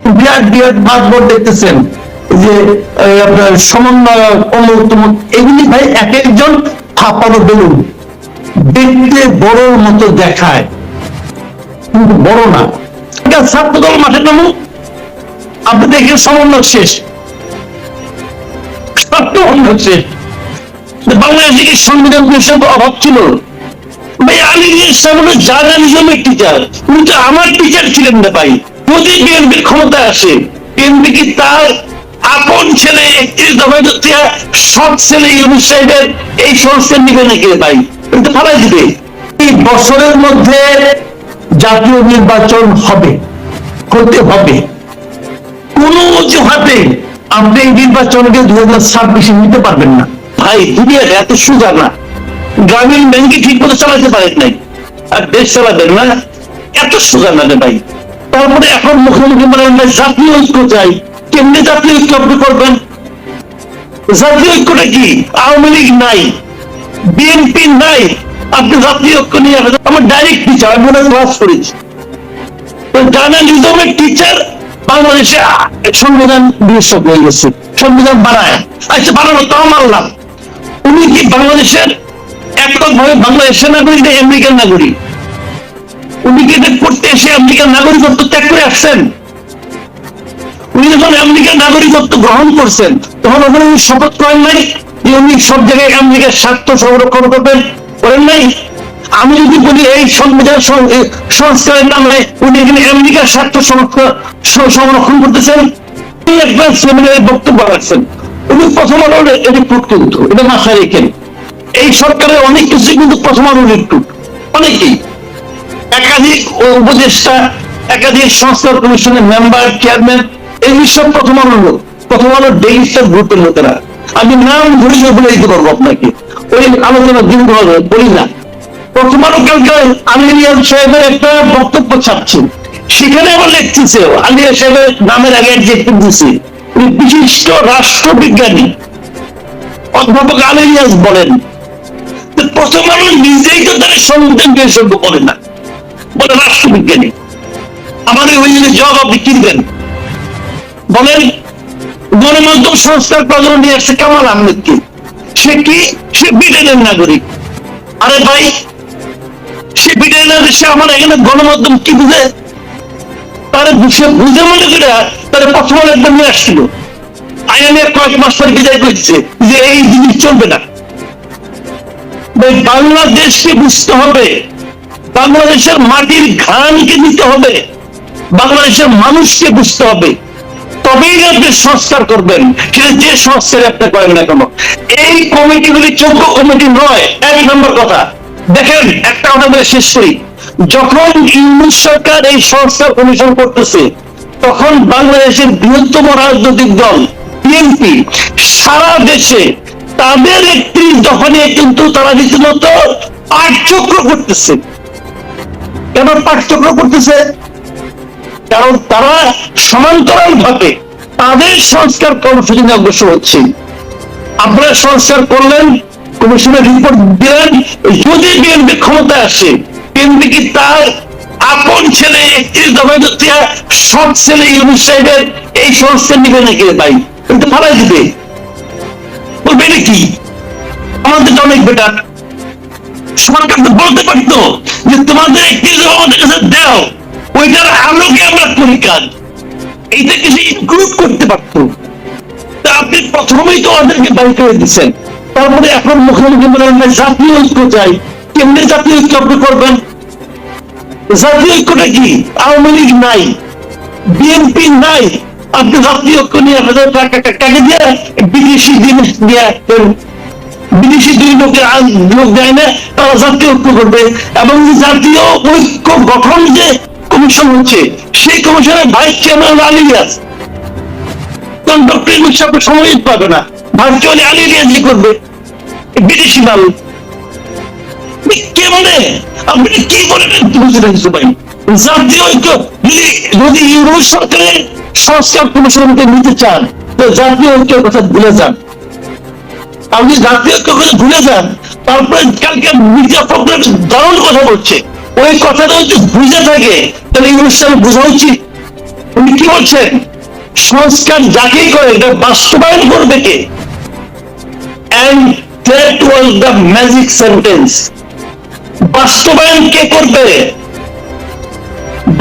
বিরাট বিরাট দেখতেছেন যে আপনার এগুলি ভাই এক একজন ফাঁপানো বেলুন। দেখতে বড়র মতো দেখায়। কিন্তু বড় না। মাঠে আপনি দেখেন সমন্বয় শেষ। শেষ। বাংলাদেশে কি সংবিধান বিষয়ে অভাব ছিল? ভাই, আমি সামনে জার্নালিজমের টিচার উনি তো আমার টিচার ছিলেন না ভাই। যদি বিএনপি ক্ষমতা আসে। বিএনপি তার আপন ছেলে, একত্রিশ দফায় ছেলে এই নিবে নাকি ভাই? ফালাই দিবে। এই বছরের মধ্যে জাতীয় নির্বাচন হবে হতে হবে। কোন অজুহাতে আপনি এই নির্বাচনকে দুই হাজার ছাব্বিশে নিতে পারবেন না। ভাই দুনিয়াটা এত সুজা না। গ্রামীণ ব্যাংকে ঠিক মতো চালাতে পারেন নাই। আর দেশ চালাবেন না। এত সোজা না রে ভাই। তারপরে এখন মুখ্যমন্ত্রী বলেন জাতীয় ঐক্য চাই। কেমনি জাতীয় ঐক্য আপনি করবেন? জাতীয় ঐক্যটা কি? আওয়ামী লীগ নাই, বিএনপি নাই, আপনি জাতীয় ঐক্য নিয়ে আসেন আমার ডাইরেক্ট টিচার আমি ওনার ক্লাস করেছি। জার্নালিজমের টিচার বাংলাদেশে সংবিধান বিশেষজ্ঞ হয়ে গেছে। সংবিধান বাড়ায় আচ্ছা বানানো তাও মানলাম উনি কি বাংলাদেশের এককভাবে বাংলাদেশের নাগরিক না আমেরিকার নাগরিক? উনি কি এটা করতে এসে আমেরিকার নাগরিকত্ব ত্যাগ করে আসছেন? উনি যখন আমেরিকার নাগরিকত্ব গ্রহণ করছেন, তখন ওখানে উনি শপথ করেন নাই যে উনি সব জায়গায় আমেরিকার স্বার্থ সংরক্ষণ করবেন। করেন নাই? আমি যদি বলি এই সংবিধান সংস্কারের নামে উনি এখানে আমেরিকার স্বার্থ সংরক্ষণ- সংরক্ষণ করতেছেন উনি একবার সেমিনারে বক্তব্য রাখছেন। উনি প্রথম আলোর রিপোর্ট কিন্তু এটা মাথায় রেখেন। এই সরকারের অনেক কিছু কিন্তু প্রথম আলোর রিপোর্ট অনেকেই। একাধিক উপদেষ্টা, একাধিক কমিশনের মেম্বার, চেয়ারম্যান প্রথম আলো লোক প্রথম আলো ডেইলি স্টার গ্রুপের লোকেরা। আমি নাম দিতে পারব আপনাকে। ওই আলোচনা বলি না। প্রথম আলো কালকে সাহেবের একটা বক্তব্য ছাপছেন। সেখানে আবার লিখতেছে আলিয়া সাহেবের নামের আগে অ্যাডজেক্টিভ দিছে বিশিষ্ট রাষ্ট্রবিজ্ঞানী। অধ্যাপক আলিয়াস বলেন প্রথম আলো নিজেই তো তার সংবিধান বিশেষজ্ঞ বলে না। বলে রাষ্ট্রবিজ্ঞানী। আমাদের ওই জন্য জবাব আপনি কিনবেন বলেন, গণমাধ্যম সংস্কার প্রজন্ম নিয়ে আসছে কামাল আহমেদকে সে কি? সে ব্রিটেনের নাগরিক। আরে ভাই, সে ব্রিটেনের সে আমার এখানে গণমাধ্যম কি বুঝে? তারা বুঝে বুঝে মনে করে তারা প্রথম একবার নিয়ে আসছিল। আইএমএ কয়েক মাস পরে বিদায় করছে যে এই জিনিস চলবে না। বাংলাদেশকে বুঝতে হবে বাংলাদেশের মাটির ঘানকে দিতে হবে, বাংলাদেশের মানুষকে বুঝতে হবে। তবেই আপনি সংস্কার করবেন। সেটা যে সংস্কার আপনি করেন না কেন? এই কমিটিগুলি যোগ্য কমিটি নয়, এক নম্বর কথা। দেখেন, একটা কথা বলে শেষ করি। যখন ইংলিশ সরকার এই সংস্কার কমিশন করতেছে, তখন বাংলাদেশের বৃহত্তম রাজনৈতিক দল, বিএনপি, সারা দেশে তাদের একটি নিয়ে কিন্তু তারা রীতিমতো পাঠচক্র করতেছে। কেন পাঠচক্র করতেছে। কারণ তারা সমান্তরাল ভাবে তাদের সংস্কার কর্মসূচি নিয়ে অগ্রসর হচ্ছে। আপনারা সংস্কার করলেন, কমিশনের রিপোর্ট দিলেন, যদি বিএনপি ক্ষমতা আসে, বিএনপি কি তার আপন ছেলে একত্রিশ দফায় সৎ ছেলে ইউনুস সাহেবের এই সংস্কার নিবে নাকি ভাই? কিন্তু ফালাই দিবে। বলবে এটা কি? আমাদের অনেক বেটার সরকার বলতে পারতো যে তোমাদের একটি আমাদের ওইটার আলোকে আমরা করি কাজ এইটা কিছু ইনক্লুড করতে পারতো। তা আপনি প্রথমেই তো আমাদেরকে বাড়ি করে দিচ্ছেন তারপরে এখন মুখ্যমন্ত্রী বলেন জাতীয় ঐক্য চাই। কেমনি জাতীয় ঐক্য আপনি করবেন? জাতীয় ঐক্যটা কি? আওয়ামী লীগ নাই। বিএনপি নাই। আপনি জাতীয় ঐক্য নিয়ে হাজার টাকা কাকে দিয়ে? বিদেশি জিনিস দিয়ে বিদেশি দুই আন- লোক দেয় না, তারা জাতীয় ঐক্য করবে। এবং জাতীয় ঐক্য গঠন যে কমিশন হচ্ছে, সেই কমিশনের ভাইস চেয়ারম্যান আলিয়াস তখন ডক্টর ইউনুস সাহেব সময় পাবে না। ভার্চুয়ালি আলিয়াসই করবে। বিদেশি মাল কে বলে আপনি কি বলেন বুঝতে পারছি জাতীয় ঐক্য, যদি যদি ইউরোপ সরকারের সংস্কার কমিশনকে নিতে চান, তো জাতীয় ঐক্যের কথা ভুলে যান। আপনি জাতীয় ঐক্যের ভুলে যান তারপরে কালকে মির্জা ফখরুল দারুণ কথা বলছে। ওই কথাটা যদি বুঝে থাকে, তাহলে বোঝা উচিত। উনি কি বলছেন? সংস্কার যাকেই করে, এটা বাস্তবায়ন করবে কে? That was the magic sentence বাস্তবায়ন কে করবে?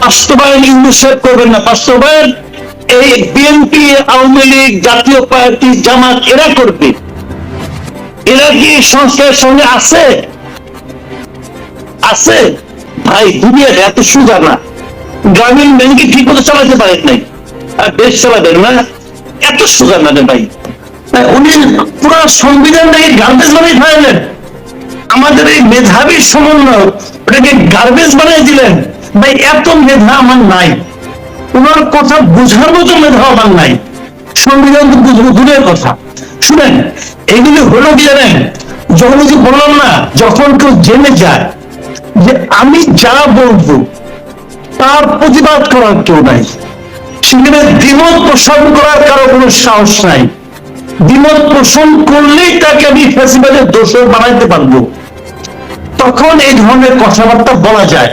বাস্তবায়ন ইউনিসেফ করবেন না। বাস্তবায়ন এই বিএনপি, আওয়ামী লীগ, জাতীয় পার্টি, জামাত, এরা করবে। এরা কি সংস্কারের সঙ্গে আছে? আছে? ভাই, দুনিয়ার এত সুজা না। গ্রামীণ ব্যাংকে ঠিক মতো চালাতে পারেন নাই। আর দেশ চালাবেন না। এত সুজা না ভাই। উনি পুরো সংবিধানটাকে গার্বেজ বানিয়ে ফেলেন। আমাদের এই মেধাবী সমন্বয় ওটাকে গার্বেজ বানিয়ে দিলেন। ভাই, এত মেধা আমার নাই। ওনার কথা বোঝার মতো মেধা আমার নাই। সংবিধান তো বুঝব, দূরের কথা। শুনেন, এগুলি হলো কি জানেন? যখন যে বললাম না, যখন কেউ জেনে যায় যে আমি যা বলব, তার প্রতিবাদ করার কেউ নাই। সেখানে দ্বিমত পোষণ করার কারও কোনো সাহস নাই। দ্বিমত পোষণ করলেই তাকে আমি বানাইতে পারব। তখন এই ধরনের কথাবার্তা বলা যায়।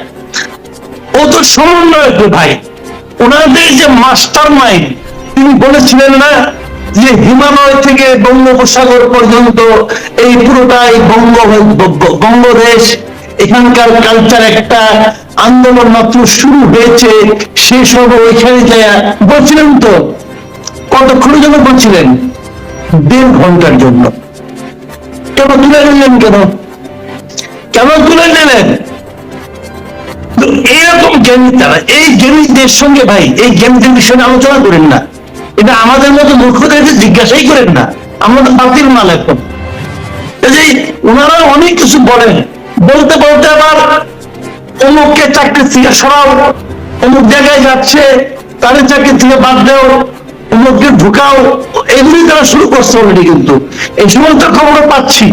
ও তো সমন্বয় তো ভাই, ওনাদের যে মাস্টার মাইন্ড তিনি বলেছিলেন না যে হিমালয় থেকে বঙ্গোপসাগর পর্যন্ত এই পুরোটাই বঙ্গ বঙ্গদেশ, এখানকার কালচার একটা আন্দোলন মাত্র শুরু হয়েছে, শেষ হবে ওইখানে যায় বলছিলেন তো, কতক্ষণের জন্য বলছিলেন? দেড় ঘণ্টার জন্য। কেন তুলে নিলেন কেন? কেন তুলে নিলেন? এইরকম জ্ঞানী তারা, এই জ্ঞানীদের সঙ্গে ভাই, এই জ্ঞানীদের বিষয়ে আলোচনা করেন না। এটা আমাদের মতো মূর্খদেরকে জিজ্ঞাসাই করেন না। আমরা বাতিল মাল এখন। ওনারা অনেক কিছু বলেন। বলতে বলতে আবার অমুককে চাকরি থেকে সরাও, অমুক জায়গায় যাচ্ছে, তাদের চাকরি থেকে বাদ দাও, অমুককে ঢুকাও এগুলি তারা শুরু করছে অলরেডি কিন্তু। এই সমস্ত খবর পাচ্ছি।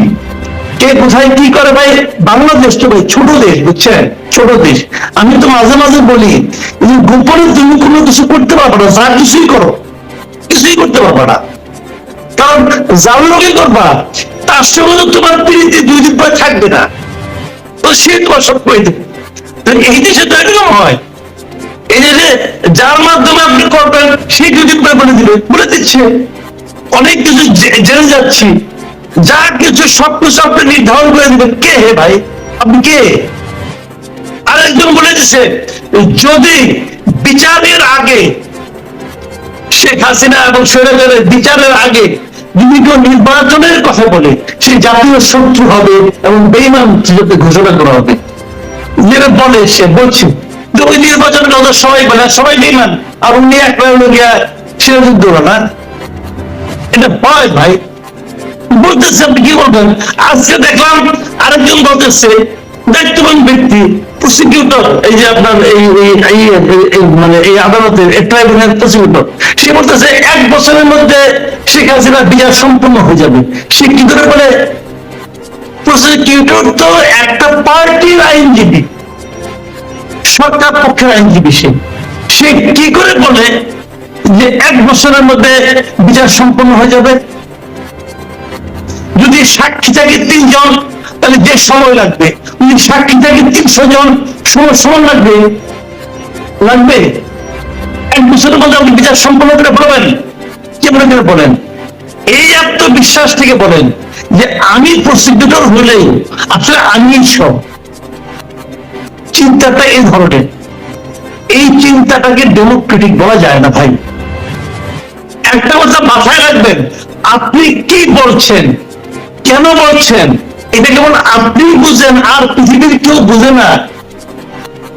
কে কোথায় কি করে ভাই? বাংলাদেশ তো ভাই, ছোট দেশ, বুঝছেন? ছোট দেশ। আমি তো মাঝে মাঝে বলি গোপনে তুমি কোনো কিছু করতে পারবে না, যা কিছুই করো। কিছুই করতে পারবে না। কারণ যার লোকে করবা তার সঙ্গে তো তোমার পিড়িতে দুই দিন পরে থাকবে না। তো সে তোমার সব করে দেবে। এই দেশে তো এরকম হয়। এই যার মাধ্যমে আপনি করবেন পরে বলে দিবে। বলে দিচ্ছে, অনেক কিছু জেনে যাচ্ছি। যা কিছু সবকিছু আপনি নির্ধারণ করে দিবেন। কে হে ভাই? আপনি কে? আরেকজন বলে দিচ্ছে, যদি বিচারের আগে শেখ হাসিনা এবং সৈরাজের বিচারের আগে কেউ নির্বাচনের কথা বলে সে জাতীয় শত্রু হবে এবং বেইমান ঘোষণা করা হবে। বলে সে বলছে ওই নির্বাচনের কথা সবাই বলে সবাই বেইমান আর উনি গিয়া এটা ভাই। বলতেছে আপনি কি বলবেন? আজকে দেখলাম আরেকজন বলতেছে দায়িত্ববান ব্যক্তি প্রসিকিউটর এই যে আপনার এই মানে এই আদালতের ট্রাইব্যুনাল প্রসিকিউটর সে বলতেছে, এক বছরের মধ্যে শেখ হাসিনা বিচার সম্পূর্ণ হয়ে যাবে। সে কি করে বলে? প্রসিকিউটর তো একটা পার্টির আইনজীবী, সরকার পক্ষের আইনজীবী সে। সে কি করে বলে যে এক বছরের মধ্যে বিচার সম্পন্ন হয়ে যাবে? যদি সাক্ষী থাকে তিনজন তাহলে যে সময় লাগবে? যদি সাক্ষী থাকে তিনশো জন সময় সময় লাগবে। লাগবে? এক বছরের মধ্যে আপনি বিচার সম্পন্ন করে বলবেন। কেমন করে বলেন? এই আত্মবিশ্বাস থেকে বলেন যে আমি প্রসিকিউটর হলেই আসলে আমি সব চিন্তাটা এই ধরনের। এই চিন্তাটাকে ডেমোক্রেটিক বলা যায় না ভাই। একটা কথা মাথায় রাখবেন, আপনি কি বলছেন? কেন বলছেন? এটা কেবল আপনি বুঝেন আর পৃথিবীর কেউ বুঝে না।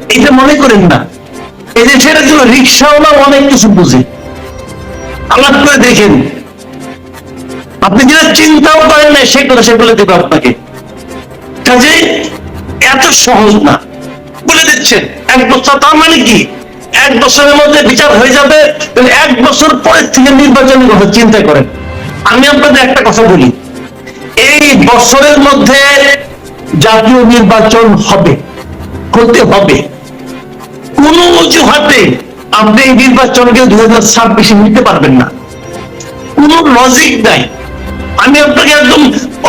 এটা মনে করেন না। রিক্সাওয়ালা অনেক কিছু বুঝে। আলাপ করে দেখেন। আপনি যেটা চিন্তাও করেন না, সে কথা সে বলে দেবে আপনাকে। কাজে এত সহজ না। বলে দিচ্ছেন, এক বছর, তার মানে কি? এক বছরের মধ্যে বিচার হয়ে যাবে এক বছর পরের থেকে নির্বাচনের কথা চিন্তা করেন। আমি আপনাদের একটা কথা বলি। বছরের মধ্যে জাতীয় নির্বাচন হবে হতে হবে। কোন অজুহাতে আপনি এই নির্বাচনকে দুই হাজার ছাব্বিশে নিতে পারবেন না। কোন লজিক নাই। আমি আপনাকে একদম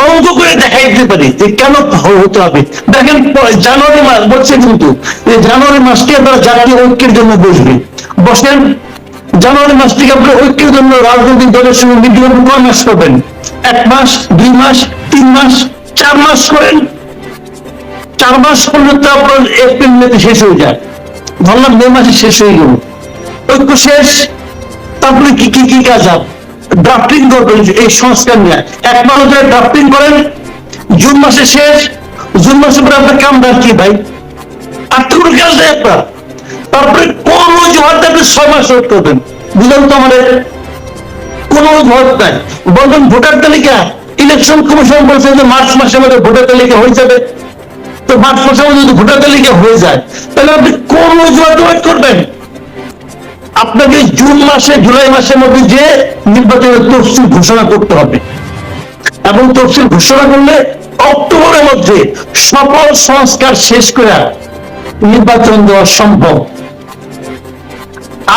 অঙ্ক করে দেখাই দিতে পারি যে কেন হতে হবে। দেখেন, জানুয়ারি মাস বলছে কিন্তু জানুয়ারি মাসটি আপনারা জাতীয় ঐক্যের জন্য বসবে বসেন, জানুয়ারি মাস থেকে আপনি ঐক্যের জন্য রাজনৈতিক দলের সঙ্গে মিটিং কয় মাস করবেন। এক মাস, দুই মাস তিন মাস, চার মাস করেন। চার মাস করলে তো আপনার এপ্রিল মেতে শেষ হয়ে যায়। ধরলাম মে মাসে শেষ হয়ে গেল। ঐক্য শেষ। তারপরে কি কি কি কাজ আপ ড্রাফটিং করবেন, এই সংস্কার নিয়ে। এক মাস ধরে ড্রাফটিং করেন। জুন মাসে শেষ। জুন মাসে পরে আপনার কাম কি ভাই? আর তো কোনো কাজ নেই আপনার তারপরে কোন অজুহাতে আপনি ছয় মাস ওয়েট করবেন। বুঝলেন তো আমাদের? কোন অজুহাত নাই। বলবেন ভোটার তালিকা ইলেকশন কমিশন বলছে যে মার্চ মাসের মধ্যে ভোটার তালিকা হয়ে যাবে। তো মার্চ মাসের মধ্যে যদি ভোটার তালিকা হয়ে যায়, তাহলে আপনি কোন অজুহাতে ওয়েট করবেন? আপনাকে জুন মাসে, জুলাই মাসের মধ্যে যে নির্বাচনের তফসিল ঘোষণা করতে হবে। এবং তফসিল ঘোষণা করলে অক্টোবরের মধ্যে সকল সংস্কার শেষ করে নির্বাচন দেওয়া সম্ভব।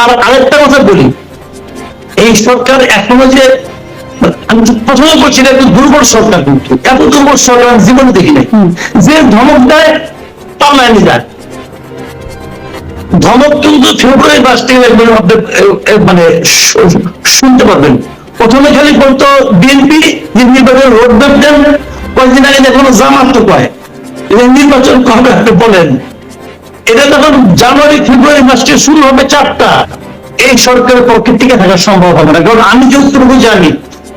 আর আরেকটা কথা বলি, এই সরকার এখনও যে প্রথমে বলছি এটা একটু দুর্বল সরকার কিন্তু। এত দুর্বল সরকার আমি দেখি নাই। যে ধমক দেয় পাল্লায় যায়। ধমক কিন্তু ফেব্রুয়ারি মাস থেকে একবার আপনি, এ, এ, মানে শুনতে পারবেন। প্রথমে খালি বলতো বিএনপি নির্বাচন রোড ম্যাপ দেন। কয়েকদিন আগে এখনও জামাত তো কয়। নির্বাচন কবে আপনি বলেন? এটা তখন জানুয়ারি ফেব্রুয়ারি মাস থেকে শুরু হবে চারটা। এই সরকারের পক্ষে টিকে থাকা সম্ভব হবে না। কারণ আমি যতটুকু জানি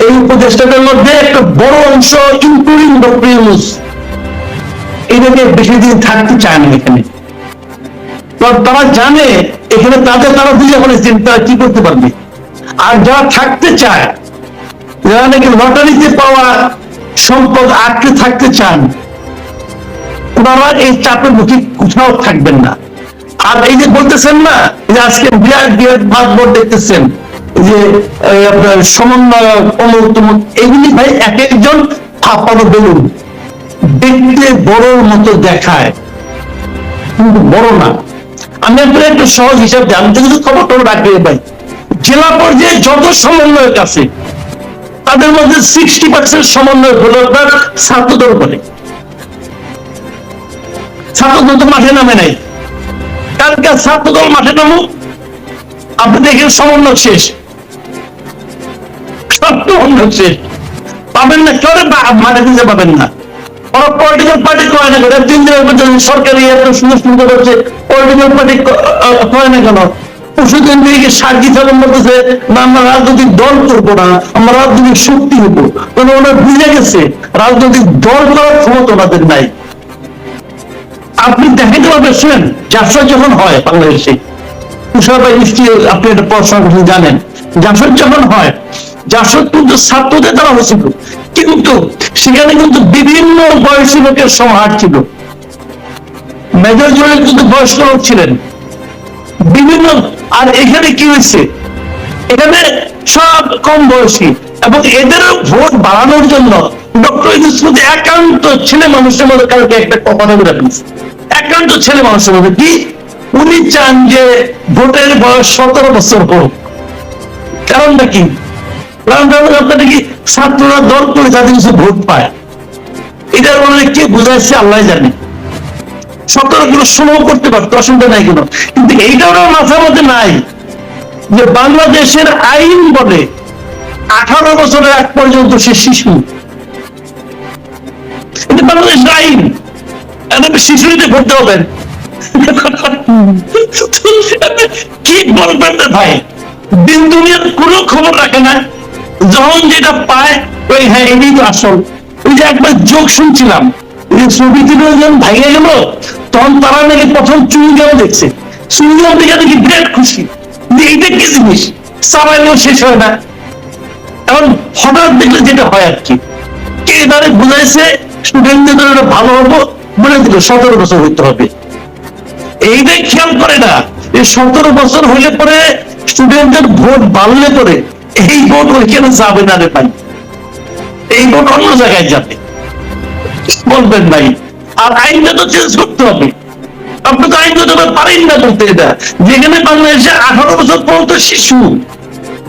এই উপদেষ্টাদের মধ্যে একটা বড় অংশ ইনক্লুডিং ডক্টর ইউনুস এটাকে বেশি দিন থাকতে চায় না এখানে। তারা জানে, এখানে তাদের তারা বুঝে ফেলেছেন তারা কি করতে পারবে? আর যারা থাকতে চায়, যারা নাকি লটারিতে পাওয়া সম্পদ আটকে থাকতে চান, ওনারা এই চাপের মুখে কোথাও থাকবেন না। আর এই যে বলতেছেন না যে আজকে বিরাট বিরাট ভাগবত দেখতেছেন যে আপনার সমন্বয়ক তমুক এগুলি ভাই এক একজন ফাঁপানো বেলুন। দেখতে বড়র মতো দেখায়। কিন্তু বড় না। আমি আপনার একটু সহজ হিসাব দিই। আমি তো কিছু খবর টবর রাখি ভাই। জেলা পর্যায়ে যত সমন্বয়ক আছে, তাদের মধ্যে সিক্সটি পার্সেন্ট সমন্বয় হলো আপনার ছাত্রদের উপরে ছাত্রদল তো মাঠে নামে নাই। কালকে ছাত্রদল মাঠে নামুক, আপনি দেখেন সমন্বয় শেষ। পাবেন না, কেউ মাঠে দিতে পাবেন না। ওরা পলিটিক্যাল পার্টি করে না কেন? মধ্যে সরকারি এত সুন্দর সুন্দর পলিটিক্যাল পার্টি করে না কেন? পরশুদিন দিকে সার্জি থাকেন বলতেছে না আমরা রাজনৈতিক দল করব না, আমরা রাজনৈতিক শক্তি হব। কারণ ওরা বুঝে গেছে, রাজনৈতিক দল করার ক্ষমতা ওনাদের নাই। আপনি দেখাতে পারবেন শুনেন, জাফর যখন হয় বাংলাদেশে তুষার ভাই আপনি এটা পড়াশোনা জানেন। জাফর যখন হয় জাফর কিন্তু ছাত্রদের দ্বারা হয়েছিল কিন্তু সেখানে কিন্তু বিভিন্ন বয়সী লোকের সমাহার ছিল। মেজর জনের কিন্তু বয়স্ক লোক ছিলেন। বিভিন্ন, আর এখানে কি হয়েছে? এখানে সব কম বয়সী এবং এদেরও ভোট বাড়ানোর জন্য ডক্টর ইউনুস একান্ত ছেলে মানুষের মধ্যে কালকে একটা কথা বলে একান্ত ছেলে মানুষের মধ্যে কি? উনি চান যে ভোটের বয়স সতেরো বছর হোক। কারণটা কি? ছাত্ররা দল করে তাদের ভোট পায়। এটার মানে কে বুঝাইছে আল্লাহ জানে। করতে অসুবিধা নাই কেন। কিন্তু এইটা ওনার মাথার মধ্যে নাই যে বাংলাদেশের আইন বলে আঠারো বছরের এক পর্যন্ত সে শিশু। বাংলাদেশের আইন। আপনি শিশুরিতে ভর্তি হবেন কি বলবেন ভাই? দিন দুনিয়ার কোনো খবর রাখে না। যখন যেটা পায়, ওই হ্যাঁ এটাই তো আসল। ওই যে একবার যোগ শুনছিলাম যখন ভেঙে গেল, তখন তারা নাকি প্রথম দেখছে। দেখে বিরাট খুশি। এইটা কি জিনিস? চালাইলেও শেষ হয় না। হঠাৎ দেখলে যেটা হয় আর কি। কে এবারে বুঝাইছে স্টুডেন্টদের এটা ভালো হব, বলে দিল, সতেরো বছর হইতে হবে। এইটাই খেয়াল করে না এই সতেরো বছর হইলে পরে স্টুডেন্টদের ভোট বাড়লে পরে এই ভোট ওইখানে যাবে না রে ভাই? এই ভোট অন্য জায়গায় যাবে। বলবেন ভাই, আর আইনটা তো চেঞ্জ করতে হবে। আপনি তো আইন তো পারেন না বলতে এটা। যেখানে বাংলাদেশে আঠারো বছর পর্যন্ত শিশু,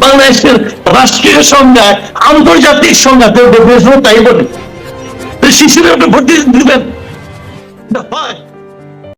বাংলাদেশের রাষ্ট্রীয় সংজ্ঞা আন্তর্জাতিক সংজ্ঞা তাই বলে। শিশুদের ভোট দিবেন। হয়।